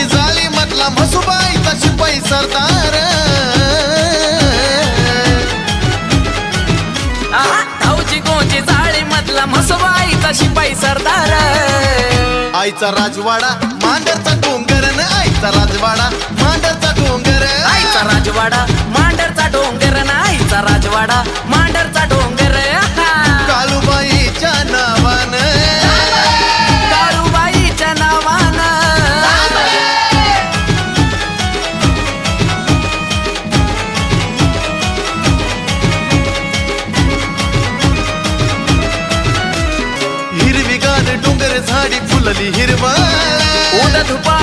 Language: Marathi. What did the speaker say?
माझी झाली म्हटला म्हसुबाई तशी पाई सरदार धावची कोणची झाली म्हटला म्हसुबाई तशी पाई सरदार आईचा राजवाडा मांडरचा डोंगर न आईचा राजवाडा मांडरचा डोंगर. आईचा राजवाडा मांडरचा डोंगर न आईचा राजवाडा मांडरचा डोंगर डोंगर झाडी फुलली हिरवा ओला धुपा